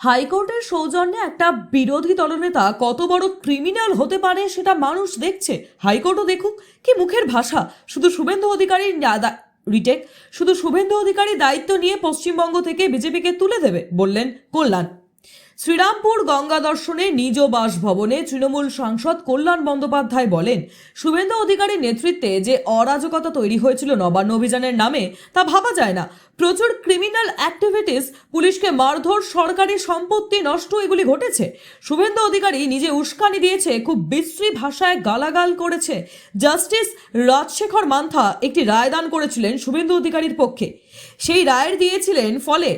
হাইকোর্টের সৌজন্যে একটা বিরোধী দলনেতা কত বড় ক্রিমিনাল হতে পারে সেটা মানুষ দেখছে। হাইকোর্টও দেখুক কি মুখের ভাষা। শুধু শুভেন্দু অধিকারীর রিটেক, শুধু শুভেন্দু অধিকারী দায়িত্ব নিয়ে পশ্চিমবঙ্গ থেকে বিজেপিকে তুলে দেবে, বললেন কল্যাণ। শ্রীরামপুর গঙ্গা দর্শনে নিজ বাসভবনে তৃণমূল সাংসদ কল্যাণ বন্দ্যোপাধ্যায় বলেন, শুভেন্দু অধিকারীর নেতৃত্বে যে অরাজকতা তৈরি হয়েছিল নবান্ন অভিযানের নামে, তা ভাবা যায় না। প্রচুর ক্রিমিনাল অ্যাক্টিভিটিস পুলিশকে মারধর, সরকারি সম্পত্তি নষ্ট, এগুলি ঘটেছে। শুভেন্দু অধিকারী নিজে উস্কানি দিয়েছে, খুব বিশ্রী ভাষায় গালাগাল করেছে। জাস্টিস রাজশেখর মান্থা একটি রায়দান করেছিলেন শুভেন্দু অধিকারীর পক্ষে। সেই রায়ের দিয়েছিলেন ফলে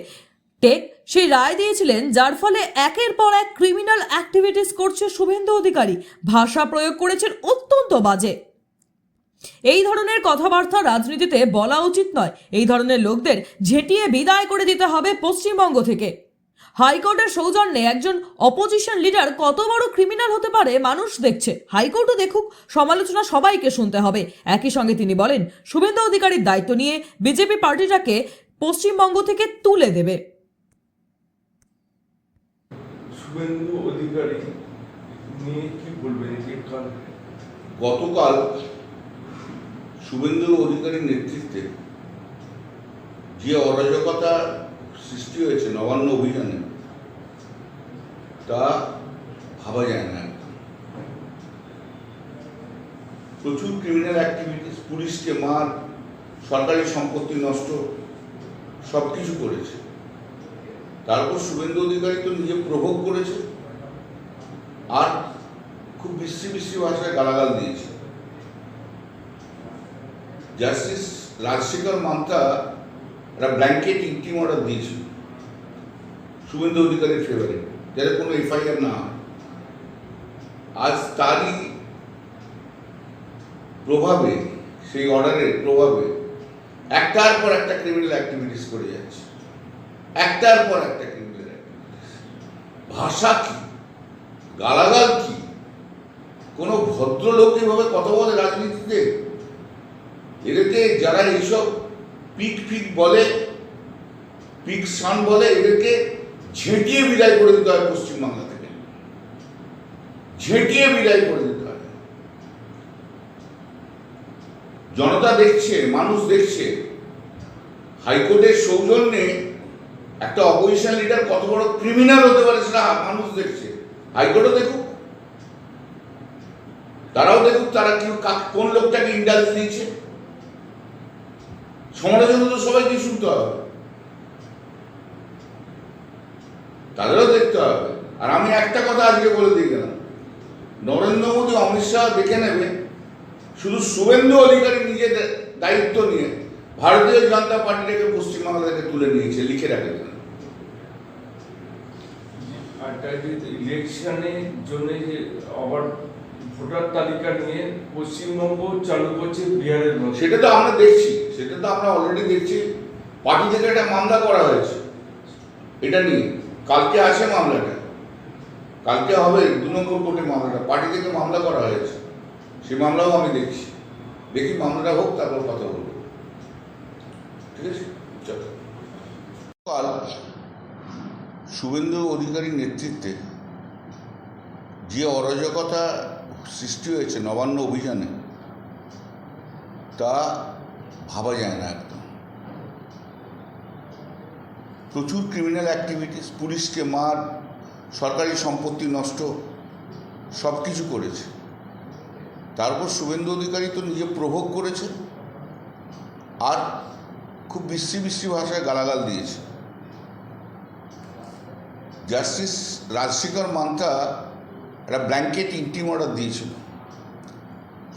টেক সেই রায় দিয়েছিলেন, যার ফলে একের পর এক ক্রিমিনাল অ্যাক্টিভিটিস করছে শুভেন্দু অধিকারী। ভাষা প্রয়োগ করেছেন অত্যন্ত বাজে। এই ধরনের কথাবার্তা রাজনীতিতে বলা উচিত নয়। এই ধরনের লোকদের ঝেঁটিয়ে বিদায় করে দিতে হবে পশ্চিমবঙ্গ থেকে। হাইকোর্টের সৌজন্যে একজন অপোজিশন লিডার কত বড় ক্রিমিনাল হতে পারে মানুষ দেখছে। হাইকোর্টও দেখুক, সমালোচনা সবাইকে শুনতে হবে। একই সঙ্গে তিনি বলেন, শুভেন্দু অধিকারীর দায়িত্ব নিয়ে বিজেপি পার্টিটাকে পশ্চিমবঙ্গ থেকে তুলে দেবে। শুভেন্দু অধিকারী নিয়ে কি বলবেন যে কাল? গতকাল শুভেন্দু অধিকারীর নেতৃত্বে যে অরাজকতা সৃষ্টি হয়েছে, নবান্ন অভিযানে, তা ভাবা যায় না। প্রচুর ক্রিমিনাল অ্যাক্টিভিটিস পুলিশকে মার, সরকারি সম্পত্তি নষ্ট সব কিছু করেছে। তারপর শুভেন্দু অধিকারী তো নিজে প্রভোগ করেছে আর খুব বিশ্রী বিশ্রী ভাষায় গালাগাল দিয়েছে। জাস্টিস রাজশেখর মান্তা একটা ব্ল্যাঙ্কেট ইন্টিম অর্ডার দিয়েছে শুভেন্দু অধিকারীর ফেভারে যাতে কোনো এফআইআর না আজ তারই প্রভাবে, সেই অর্ডারের প্রভাবে একটার পর একটা ক্রিমিনাল অ্যাক্টিভিটিস করে যাচ্ছে। একটার পর একটা ক্রিমিনাল ভাষা কি? গালাগাল কি? কোনো ভদ্রলোক এভাবে কথা বলে রাজনীতিতে? এদেরকে যারা এইসব পিক ফিক বলে, পিক সান বলে, এদেরকে ঝেঁটিয়ে বিদায় করে দিতে হয় পশ্চিমবাংলা থেকে। ঝেঁটিয়ে বিদায় করে দিতে হয়। জনতা দেখছে, মানুষ দেখছে, হাইকোর্টের সৌজন্যে একটা অপোজিশন লিডার কত বড় ক্রিমিনাল হতে পারে সেটা মানুষ দেখছে। হাইকোর্টও দেখুক। তারাও দেখুক তারা কি কোন লোকটাকে ইন্ডালজ দিয়েছে সমালোচনা তো সবাইকে শুনতে হবে। তাদেরও দেখতে হবে। আর আমি একটা কথা আজকে বলে দিয়ে গেলাম। নরেন্দ্র মোদী, অমিত শাহ দেখে নেবে। শুধু শুভেন্দু অধিকারী নিজে দা- দায়িত্ব নিয়ে ভারতীয় জনতা পার্টিটাকে পশ্চিমবাংলা থেকে তুলে নিয়েছে, লিখে রাখে। আর তাই যে ইলেকশনের জন্য যে আবার ভোটার তালিকা নিয়ে পশ্চিমবঙ্গ চালু করছে বিহারের মধ্যে। সেটা তো আমরা দেখছি সেটা তো আমরা অলরেডি দেখছি। পার্টি থেকে একটা মামলা করা হয়েছে এটা নিয়ে। কালকে আছে মামলাটা। কালকে হবে দু নম্বর কোর্টে মামলাটা। পার্টি থেকে মামলা করা হয়েছে। সেই মামলাও আমি দেখছি। দেখি মামলাটা হোক তারপর কথা বলব। ঠিক আছে? চলো। কাল শুভেন্দু অধিকারীর নেতৃত্বে যে অরাজকতা সৃষ্টি হয়েছে নবান্ন অভিযানে, তা ভাবা যায় না একদম। প্রচুর ক্রিমিনাল অ্যাক্টিভিটিস পুলিশকে মার, সরকারি সম্পত্তি নষ্ট, সব কিছু করেছে। তারপর শুভেন্দু অধিকারী তো নিজে প্রভোগ করেছে, আর খুব বিশ্রী বিশ্রী ভাষায় গালাগাল দিয়েছে। জাস্টিস রাজশেখর মান্তা একটা ব্ল্যাঙ্কেট ইন্টিম অর্ডার দিয়েছিল।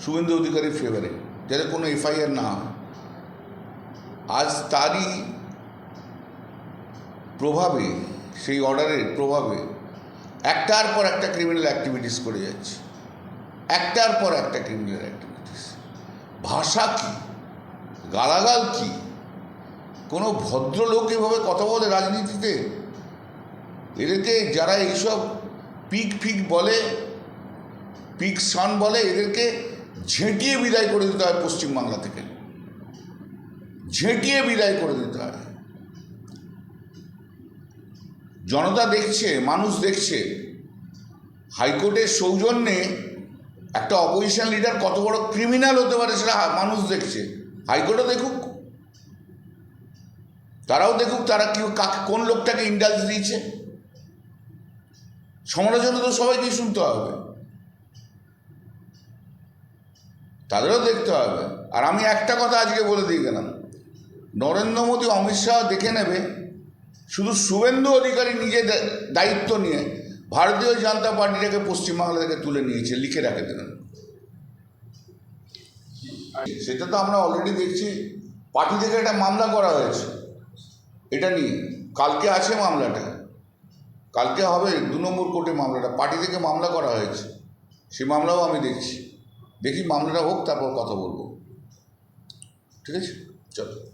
শুভেন্দু অধিকারীর ফেভারে যাতে কোনো এফআইআর না হয়। আজ তারই প্রভাবে, সেই অর্ডারের প্রভাবে একটার পর একটা ক্রিমিনাল অ্যাক্টিভিটিস করে যাচ্ছে। একটার পর একটা ক্রিমিনাল অ্যাক্টিভিটিস ভাষা কি? গালাগাল কি? কোনো ভদ্রলোক এভাবে কথা বলে রাজনীতিতে? এদেরকে যারা এইসব পিক ফিক বলে, পিক সান বলে, এদেরকে ঝেঁটিয়ে বিদায় করে দিতে হয় পশ্চিমবাংলা থেকে। ঝেঁটিয়ে বিদায় করে দিতে হয়। জনতা দেখছে, মানুষ দেখছে, হাইকোর্টের সৌজন্যে একটা অপোজিশন লিডার কত বড় ক্রিমিনাল হতে পারে সেটা মানুষ দেখছে। হাইকোর্টও দেখুক। তারাও দেখুক তারা কি কোন লোকটাকে ইন্ডালস দিয়েছে। সমালোচনা তো সবাইকেই শুনতে হবে। তাদেরও দেখতে হবে। আর আমি একটা কথা আজকে বলে দিয়ে গেলাম। নরেন্দ্র মোদী, অমিত শাহ দেখে নেবে, শুধু শুভেন্দু অধিকারী নিজে দায়িত্ব নিয়ে ভারতীয় জনতা পার্টিটাকে পশ্চিমবাংলা থেকে তুলে নিয়েছে, লিখে রাখে দেবেন। সেটা তো আমরা অলরেডি দেখছি। পার্টি থেকে একটা মামলা করা হয়েছে, এটা নিয়ে। কালকে আছে মামলাটা। কালকে হবে দু নম্বর কোর্টে মামলাটা, পার্টি থেকে মামলা করা হয়েছে। সে মামলাও আমি দেখছি। দেখি মামলাটা হোক, তারপর কথা বলব। ঠিক আছে? চলো।